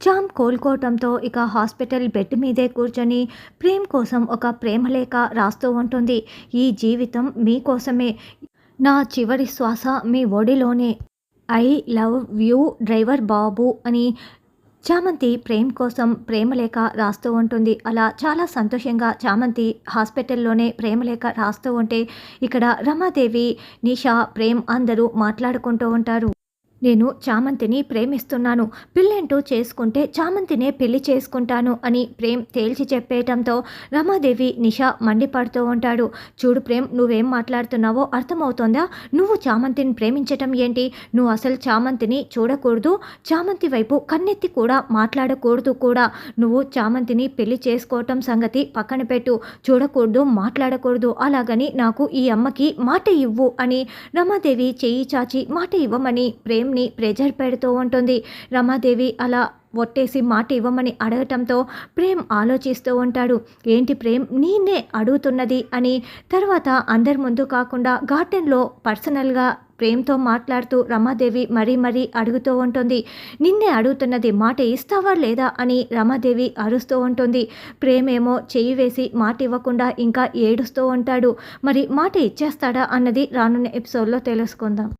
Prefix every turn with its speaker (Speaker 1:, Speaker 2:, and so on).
Speaker 1: చామ్ కోలుకోవటంతో ఇక hospital bed మీదే కూర్చొని ప్రేమ్ కోసం ఒక ప్రేమలేఖ రాస్తూ ఉంటుంది. ఈ జీవితం మీకోసమే నా చివరి శ్వాస మీ ఒడిలోనే. ఐ లవ్ యూ డ్రైవర్ బాబు అని చామంతి ప్రేమ్ కోసం ప్రేమలేఖ రాస్తూ ఉంటుంది. అలా చాలా సంతోషంగా చామంతి హాస్పిటల్లోనే ప్రేమలేఖ రాస్తూ ఉంటే ఇక్కడ రమాదేవి నిషా ప్రేమ్ అందరూ మాట్లాడుకుంటూ ఉంటారు. నేను చామంతిని ప్రేమిస్తున్నాను. పెళ్ళంటూ చేసుకుంటే చామంతినే పెళ్ళి చేసుకుంటాను అని ప్రేమ్ తేల్చి చెప్పేయటంతో రమాదేవి నిషా మండిపడుతూ ఉంటాడు. చూడు ప్రేమ్ నువ్వేం మాట్లాడుతున్నావో అర్థమవుతోందా? నువ్వు చామంతిని ప్రేమించటం ఏంటి? నువ్వు అసలు చామంతిని చూడకూడదు? చామంతి వైపు కన్నెత్తి కూడా మాట్లాడకూడదు కూడా. నువ్వు చామంతిని పెళ్ళి చేసుకోవటం సంగతి పక్కన పెట్టు. చూడకూడదు మాట్లాడకూడదు. అలాగని నాకు ఈ అమ్మకి మాట ఇవ్వు అని రమాదేవి చెయ్యి చాచి మాట ఇవ్వమని ప్రేమ్ ప్రేమ్ని ప్రెజర్ పెడుతూ ఉంటుంది. రమాదేవి అలా ఒట్టేసి మాట ఇవ్వమని అడగటంతో ప్రేమ్ ఆలోచిస్తూ ఉంటాడు. ఏంటి ప్రేమ్? నేనే అడుగుతున్నది అని. తర్వాత అందరి ముందు కాకుండా గార్డెన్లో పర్సనల్గా ప్రేమ్తో మాట్లాడుతూ రమాదేవి మరీ మరీ అడుగుతూ ఉంటుంది. నిన్నే అడుగుతున్నది మాట ఇస్తావా లేదా అని రమాదేవి అరుస్తూ ఉంటుంది. ప్రేమేమో చెయ్యి వేసి మాట ఇవ్వకుండా ఇంకా ఏడుస్తూ ఉంటాడు. మరి మాట ఇచ్చేస్తాడా అన్నది రానున్న ఎపిసోడ్లో తెలుసుకుందాం.